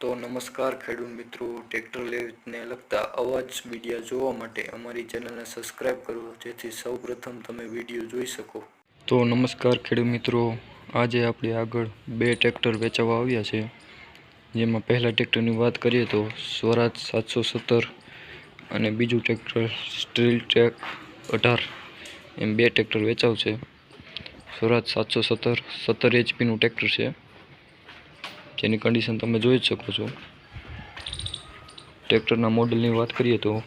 તો નમસ્કાર ખેડૂત મિત્રો, ટ્રેક્ટર લેને લગતા અવાજ મીડિયા જોવા માટે અમારી ચેનલને સબસ્ક્રાઈબ કરો, જેથી સૌપ્રથમ તમે વીડિયો જોઈ શકો. તો નમસ્કાર ખેડૂત મિત્રો, આજે આપણે આગળ બે ટ્રેક્ટર વેચવા આવ્યા છે. જેમાં પહેલાં ટ્રેક્ટરની વાત કરીએ તો સ્વરાજ સાતસો સત્તર અને બીજું ટ્રેક્ટર સ્ટીલ ટ્રેક અઢાર, એમ બે ટ્રેક્ટર વેચાવ છે. સ્વરાજ સાતસો સત્તર સત્તર એચપીનું ટ્રેક્ટર છે. જેની કન્ડિશન તમે જોઈ જ શકો છો. ટ્રેક્ટરના મોડલની વાત કરીએ તો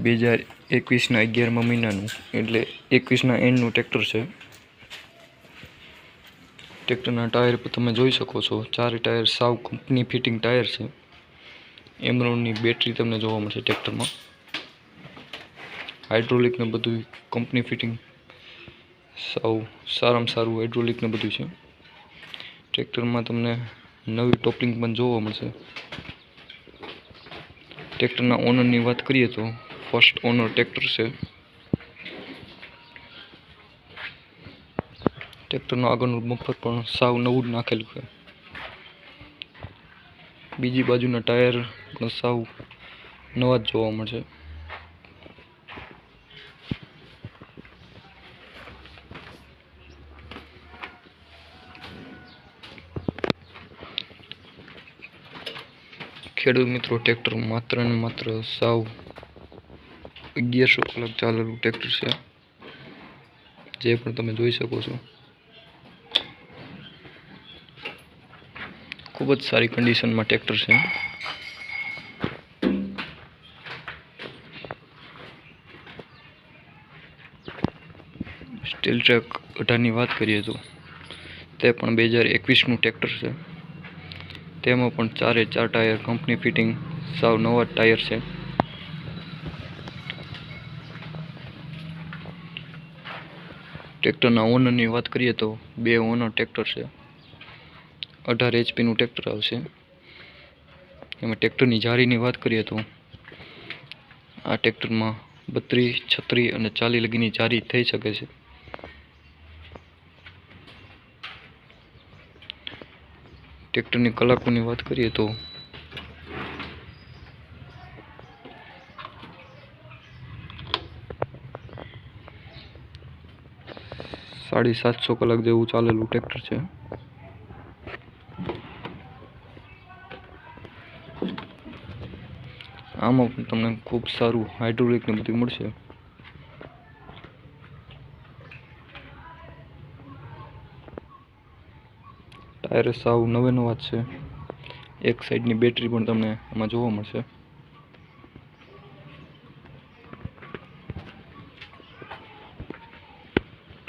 બે હજાર એકવીસના અગિયારમાં મહિનાનું, એટલે એકવીસના એન્ડનું ટ્રેક્ટર છે. ટ્રેક્ટરના ટાયર પર તમે જોઈ શકો છો. ચારે ટાયર સાવ કંપની ફિટિંગ ટાયર છે. એમરોનની બેટરી તમને જોવા મળશે ટ્રેક્ટરમાં. હાઇડ્રોલિકને બધું કંપની ફિટિંગ સાવ સારામાં સારું હાઇડ્રોલિકને બધું છે. ટ્રેક્ટરમાં તમને નવી ટોપલિંગ પણ જોવા મળશે. ટ્રેક્ટરના ઓનરની વાત કરીએ તો ફર્સ્ટ ઓનર ટ્રેક્ટર છે. ટ્રેક્ટરનું આગળનું બમ્પર પણ સાવ નવું જ નાખેલું છે. બીજી બાજુના ટાયર પણ સાવ નવા જ જોવા મળશે. ખેડૂત મિત્રો, ટ્રેક્ટર માત્ર ને માત્ર સાવ અગિયારસો કલાક ચાલેલું ટ્રેક્ટર છે. જે પણ તમે જોઈ શકો છો. ખૂબ જ સારી કન્ડિશનમાં ટ્રેક્ટર છે. સ્ટીલ ટ્રેક અઢારની વાત કરીએ તો, તે પણ બે હજાર એકવીસનું ટ્રેક્ટર છે. તેમાં પણ ચારે ચાર ટાયર કંપની ફિટિંગ, સાવ નવા ટાયર છે. ટ્રેક્ટરના ઓનરની વાત કરીએ તો બે ઓનર ટ્રેક્ટર છે. અઢાર એચપીનું ટ્રેક્ટર આવશે. એમાં ટ્રેક્ટરની જારીની વાત કરીએ તો આ ટ્રેક્ટરમાં બત્રીસ, છત્રીસ અને ચાલી લગીની જારી થઈ શકે છે. ટ્રેક્ટરની કલાકોની વાત કરીએ તો સાડી સાતસો કલાક જેવું ચાલેલું ટ્રેક્ટર છે. આમાં પણ તમને ખૂબ સારું હાઇડ્રોલિકને બધું મળશે. ટાયર સાવ નવે નવા જ છે. એક સાઈડની બેટરી પણ તમને આમાં જોવા મળશે.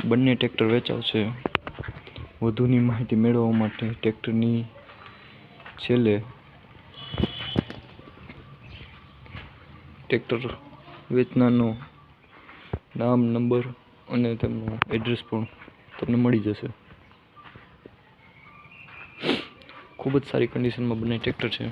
બંને ટ્રેક્ટર વેચાવ છે. વધુની માહિતી મેળવવા માટે ટ્રેક્ટરની છેલ્લે ટ્રેક્ટર વેચનારનો નામ, નંબર અને તેમનું એડ્રેસ પણ તમને મળી જશે. ખૂબ જ સારી કન્ડિશનમાં બને ટ્રેક્ટર છે.